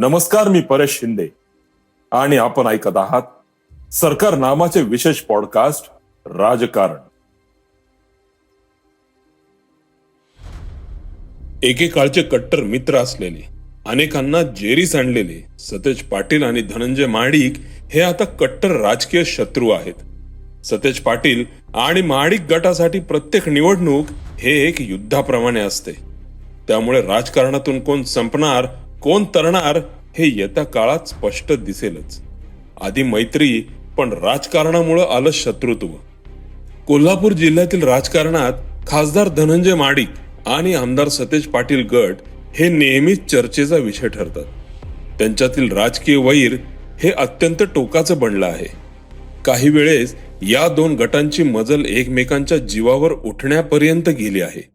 नमस्कार मी परेश शिंदे. आणि आपण ऐकत आहात सरकार नामाचे विशेष पॉडकास्ट राजकारण. एकेकाळचे कट्टर मित्र असलेले अनेकांना जेरीस आणलेले सतेज पाटील आणि धनंजय महाडिक हे आता कट्टर राजकीय शत्रू आहेत. सतेज पाटील आणि महाडिक गटासाठी प्रत्येक निवडणूक हे एक युद्धाप्रमाणे असते. त्यामुळे राजकारणातून कोण संपणार कोण तरणार हे येत्या काळात स्पष्ट दिसेलच. आधी मैत्री पण राजकारणामुळे आलं शत्रुत्व. कोल्हापूर जिल्ह्यातील राजकारणात खासदार धनंजय माडिक आणि आमदार सतेज पाटील गट हे नेहमीच चर्चेचा विषय ठरतात. त्यांच्यातील राजकीय वैर हे अत्यंत टोकाचं बनलं आहे. काही वेळेस या दोन गटांची मजल एकमेकांच्या जीवावर उठण्यापर्यंत गेली आहे.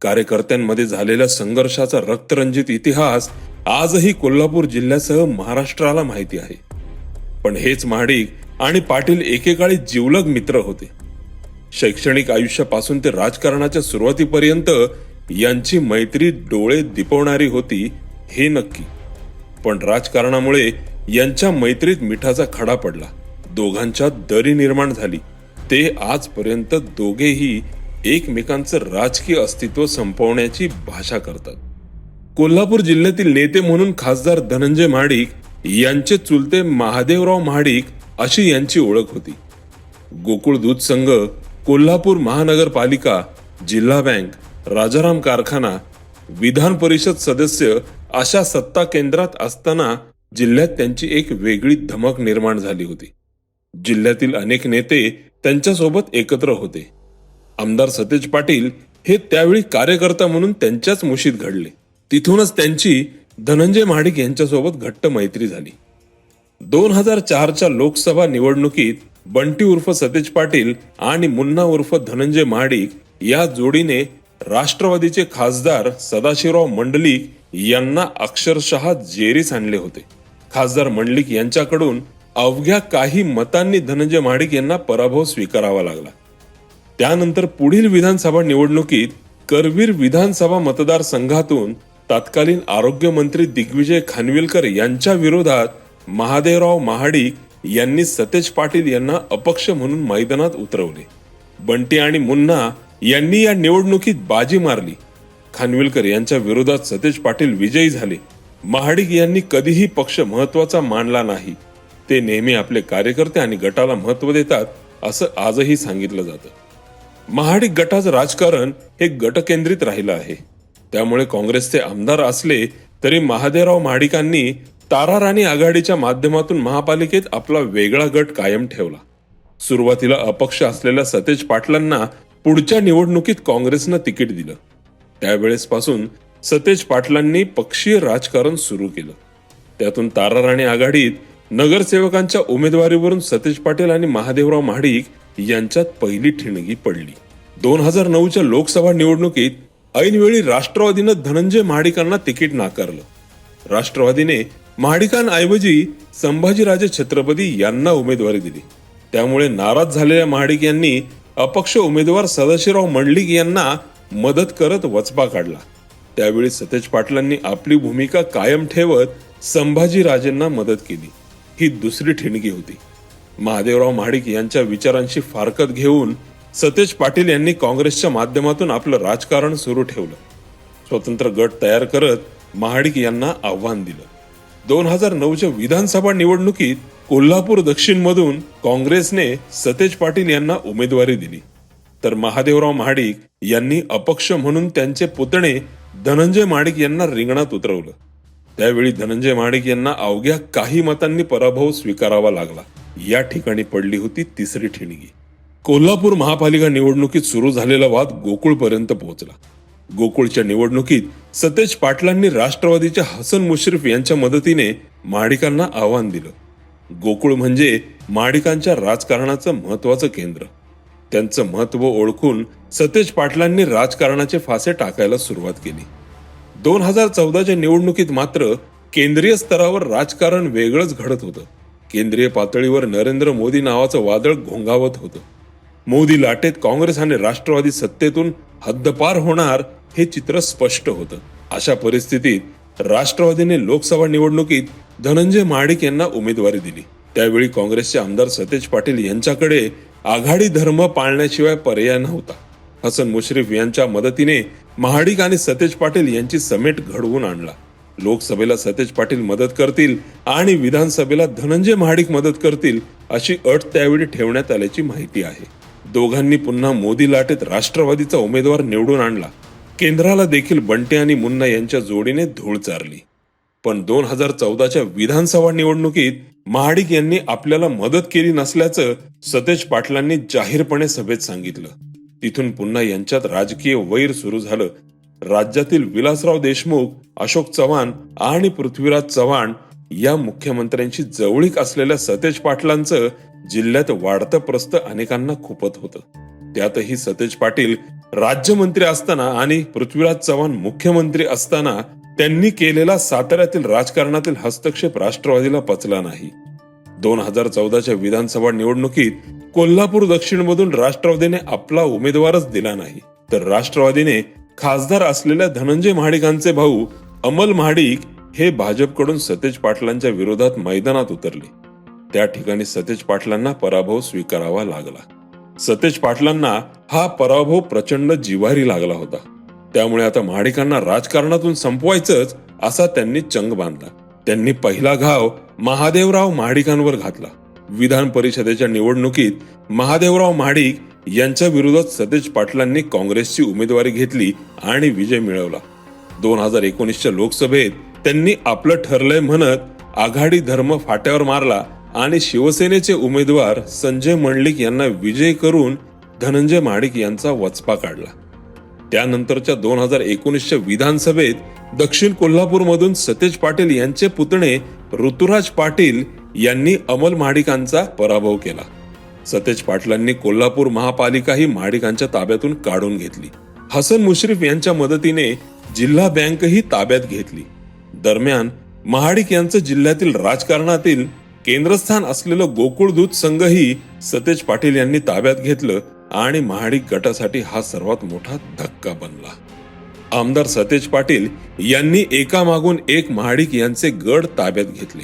कार्यकर्त्यांमध्ये झालेल्या संघर्षाचा रक्तरंजित इतिहास आजही कोल्हापूर जिल्ह्यासह महाराष्ट्राला माहिती आहे. पण हेच महाडिक आणि पाटील एकेकाळी जिवलग मित्र होते. शैक्षणिक आयुष्यापासून ते राजकारणाच्या सुरुवातीपर्यंत यांची मैत्री डोळे दिपवणारी होती हे नक्की. पण राजकारणामुळे यांच्या मैत्रीत मिठाचा खडा पडला. दोघांच्या दरी निर्माण झाली. ते आजपर्यंत दोघेही एकमेकांचं राजकीय अस्तित्व संपवण्याची भाषा करतात. कोल्हापूर जिल्ह्यातील नेते म्हणून खासदार धनंजय महाडिक यांचे चुलते महादेवराव महाडिक अशी यांची ओळख होती. गोकुळ दूध संघ कोल्हापूर महानगरपालिका जिल्हा बँक राजाराम कारखाना विधान परिषद सदस्य अशा सत्ता केंद्रात असताना जिल्ह्यात त्यांची एक वेगळी धमक निर्माण झाली होती. जिल्ह्यातील अनेक नेते त्यांच्यासोबत एकत्र होते. आमदार सतेज पाटील हे त्यावेळी कार्यकर्ता म्हणून त्यांच्याच मुशीत घडले. तिथूनच त्यांची धनंजय महाडिक यांच्यासोबत घट्ट मैत्री झाली. दोन हजार चारच्या लोकसभा निवडणुकीत बंटी उर्फ सतेज पाटील आणि मुन्ना उर्फ धनंजय महाडिक या जोडीने राष्ट्रवादीचे खासदार सदाशिवराव मंडलिक यांना अक्षरशः जेरीस आणले होते. खासदार मंडलिक यांच्याकडून अवघ्या काही मतांनी धनंजय महाडिक यांना पराभव स्वीकारावा लागला. त्यानंतर पुढील विधानसभा निवडणुकीत करवीर विधानसभा मतदारसंघातून तत्कालीन आरोग्यमंत्री दिग्विजय खानविलकर यांच्या विरोधात महादेवराव महाडिक यांनी सतेज पाटील यांना अपक्ष म्हणून मैदानात उतरवले. बंटी आणि मुन्ना यांनी या निवडणुकीत बाजी मारली. खानविलकर यांच्या विरोधात सतेज पाटील विजयी झाले. महाडिक यांनी कधीही पक्ष महत्त्वाचा मानला नाही. ते नेहमी आपले कार्यकर्ते आणि गटाला महत्त्व देतात असं आजही सांगितलं जातं. महाडिक गटाचं राजकारण हे गटकेंद्रित राहिलं आहे. त्यामुळे काँग्रेसचे आमदार असले तरी महादेवराव महाडिकांनी तारा राणी आघाडीच्या माध्यमातून महापालिकेत आपला वेगळा गट कायम ठेवला. सुरुवातीला अपक्ष असलेल्या सतेज पाटलांना पुढच्या निवडणुकीत काँग्रेसनं तिकीट दिलं. त्यावेळेसपासून सतेज पाटलांनी पक्षीय राजकारण सुरू केलं. त्यातून तारा राणी आघाडीत नगरसेवकांच्या उमेदवारीवरून सतेज पाटील आणि महादेवराव महाडिक यांच्यात पहिली ठिणगी पडली. दोन हजार नऊच्या लोकसभा निवडणुकीत ऐनवेळी राष्ट्रवादीनं धनंजय महाडिकांना तिकीट नाकारलं. राष्ट्रवादीने महाडिकांऐवजी संभाजीराजे छत्रपती यांना उमेदवारी दिली. त्यामुळे नाराज झालेल्या महाडिक यांनी अपक्ष उमेदवार सदाशिवराव मंडलिक यांना मदत करत वचपा काढला. त्यावेळी सतेज पाटलांनी आपली भूमिका कायम ठेवत संभाजीराजेंना मदत केली. ही दुसरी ठिणगी होती. महादेवराव महाडिक यांच्या विचारांशी फारकत घेऊन सतेज पाटील यांनी काँग्रेसच्या माध्यमातून आपलं राजकारण सुरू ठेवलं. स्वतंत्र गट तयार करत महाडिक यांना आव्हान दिलं. दोन हजार नऊच्या विधानसभा निवडणुकीत कोल्हापूर दक्षिण मधून काँग्रेसने सतेज पाटील यांना उमेदवारी दिली. तर महादेवराव महाडिक यांनी अपक्ष म्हणून त्यांचे पुतणे धनंजय महाडिक यांना रिंगणात उतरवलं. त्यावेळी धनंजय महाडिक यांना अवघ्या काही मतांनी पराभव स्वीकारावा लागला. या ठिकाणी पडली होती तिसरी ठिणगी. कोल्हापूर महापालिका निवडणुकीत सुरू झालेला वाद गोकुळपर्यंत पोहोचला. गोकुळच्या निवडणुकीत सतेज पाटलांनी राष्ट्रवादीच्या हसन मुश्रीफ यांच्या मदतीने महाडिकांना आव्हान दिलं. गोकुळ म्हणजे महाडिकांच्या राजकारणाचं महत्वाचं केंद्र. त्यांचं महत्त्व ओळखून सतेज पाटलांनी राजकारणाचे फासे टाकायला सुरुवात केली. दोन हजार चौदाच्या निवडणुकीत मात्र केंद्रीय स्तरावर राजकारण वेगळंच घडत होतं. केंद्रीय पातळीवर नरेंद्र मोदी नावाचं वादळ घोंगावत होतं. मोदी लाटेत काँग्रेस आणि राष्ट्रवादी सत्तेतून हद्दपार होणार हे चित्र स्पष्ट होतं. अशा परिस्थितीत राष्ट्रवादीने लोकसभा निवडणुकीत धनंजय महाडिक यांना उमेदवारी दिली. त्यावेळी काँग्रेसचे आमदार सतेज पाटील यांच्याकडे आघाडी धर्म पाळण्याशिवाय पर्याय नव्हता. हसन मुश्रीफ यांच्या मदतीने महाडिक आणि सतेज पाटील यांची समेट घडवून आणला. लोकसभेला सतेज पाटील मदत करतील आणि विधानसभेला धनंजय महाडिक मदत करतील अशी अट त्यावेळी ठेवण्यात आल्याची माहिती आहे. दोघांनी पुन्हा मोदी लाटेत राष्ट्रवादीचा उमेदवार निवडून आणला. केंद्राला देखील बंटे आणि मुन्ना यांच्या जोडीने धूळ चारली. पण दोन हजार चौदाच्या विधानसभा निवडणुकीत महाडिक यांनी आपल्याला मदत केली नसल्याचं सतेज पाटलांनी जाहीरपणे सभेत सांगितलं. तिथून पुन्हा यांच्यात राजकीय वैर सुरू झालं. राज्यातील विलासराव देशमुख अशोक चव्हाण आणि पृथ्वीराज चव्हाण या मुख्यमंत्र्यांशी जवळीक असलेल्या सतेज पाटलांचं जिल्ह्यात वाढतं प्रस्त अनेकांना खुपत होतं. त्यातही सतेज पाटील राज्यमंत्री असताना आणि पृथ्वीराज चव्हाण मुख्यमंत्री असताना त्यांनी केलेला साताऱ्यातील राजकारणातील हस्तक्षेप राष्ट्रवादीला पचला नाही. दोन हजार चौदाच्या विधानसभा निवडणुकीत कोल्हापूर दक्षिण मधून राष्ट्रवादीने आपला उमेदवारच दिला नाही. तर राष्ट्रवादीने खासदार असलेल्या धनंजय महाडिकांचे भाऊ अमल महाडिक हे भाजपकडून सतेज पाटलांच्या विरोधात मैदानात उतरले. त्या ठिकाणी सतेज पाटलांना पराभव स्वीकारावा लागला. सतेज पाटलांना हा पराभव प्रचंड जिव्हारी लागला होता. त्यामुळे आता महाडिकांना राजकारणातून संपवायचंच असा त्यांनी चंग बांधला. त्यांनी पहिला घाव महादेवराव महाडिकांवर घातला. विधान परिषदेच्या निवडणुकीत महादेवराव महाडिक यांच्या विरोधात सतेज पाटलांनी काँग्रेसची उमेदवारी घेतली आणि विजय मिळवला. दोन हजार एकोणीसच्या लोकसभेत त्यांनी आपलं ठरलंय म्हणत आघाडी धर्म फाट्यावर मारला आणि शिवसेनेचे उमेदवार संजय मंडलिक यांना विजय करून धनंजय महाडिक यांचा वचपा काढला. त्यानंतरच्या दोन हजार एकोणीसच्या विधानसभेत दक्षिण कोल्हापूरमधून सतेज पाटील यांचे पुतणे ऋतुराज पाटील यांनी अमल महाडिकांचा पराभव केला. सतेज पाटलांनी कोल्हापूर महापालिका ही महाडिकांच्या ताब्यातून काढून घेतली. हसन मुश्रीफ यांच्या मदतीने जिल्हा बँकही ताब्यात घेतली. दरम्यान महाडिक यांचं जिल्ह्यातील राजकारणातील केंद्रस्थान असलेलं गोकुळ दूध संघही सतेज पाटील यांनी ताब्यात घेतलं आणि महाडिक गटासाठी हा सर्वात मोठा धक्का बनला. आमदार सतेज पाटील यांनी एकामागून एक महाडिक यांचे गड ताब्यात घेतले.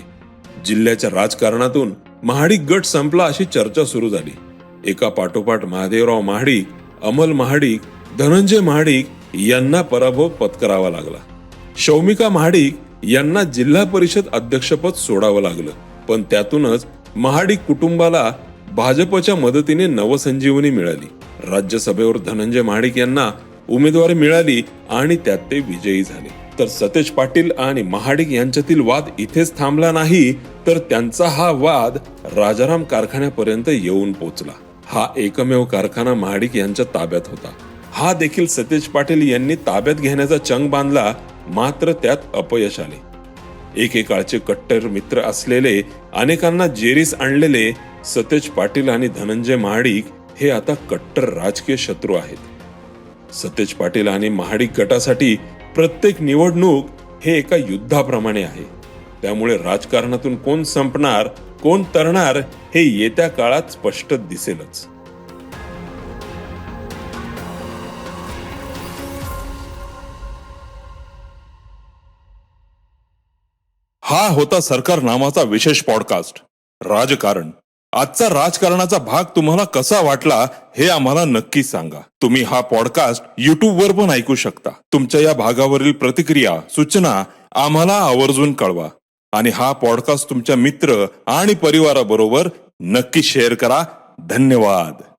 जिल्ह्याच्या राजकारणातून महाडिक गट संपला अशी चर्चा सुरू झाली. एका पाठोपाठ महादेवराव महाडिक अमल महाडिक धनंजय महाडिक यांना पराभव पत्करावा लागला. शौमिका महाडिक यांना जिल्हा परिषद अध्यक्षपद सोडावं लागलं. पण त्यातूनच महाडिक कुटुंबाला भाजपच्या मदतीने नवसंजीवनी मिळाली. राज्यसभेवर धनंजय महाडिक यांना उमेदवारी मिळाली आणि त्यात ते विजयी झाले. तर सतेज पाटील आणि महाडिक यांच्यातील वाद इथेच थांबला नाही तर त्यांचा हा वाद राजाराम कारखान्यापर्यंत येऊन पोचला. हा एकमेव कारखाना महाडिक यांच्या ताब्यात होता. हा देखील सतेज पाटील यांनी ताब्यात घेण्याचा चंग बांधला मात्र त्यात अपयश आले. एकेकाळचे कट्टर मित्र असलेले अनेकांना जेरीस आणलेले सतेज पाटील आणि धनंजय महाडिक हे आता कट्टर राजकीय शत्रू आहेत. सतेज पाटील आणि महाडिक गटासाठी प्रत्येक निवडणूक हे एका युद्धाप्रमाणे आहे. त्यामुळे राजकारणातून कोण संपणार कोण तरणार हे येत्या काळात स्पष्ट दिसेलच. हा होता सरकार नामाचा विशेष पॉडकास्ट राजकारण. आजचा राजकारणाचा भाग तुम्हाला कसा वाटला हे आम्हाला नक्की सांगा. तुम्ही हा पॉडकास्ट युट्यूब वर पण ऐकू शकता. तुमच्या या भागावरील प्रतिक्रिया सूचना आम्हाला आवर्जून कळवा. आणि हा पॉडकास्ट तुमच्या मित्र आणि परिवाराबरोबर नक्की शेअर करा. धन्यवाद.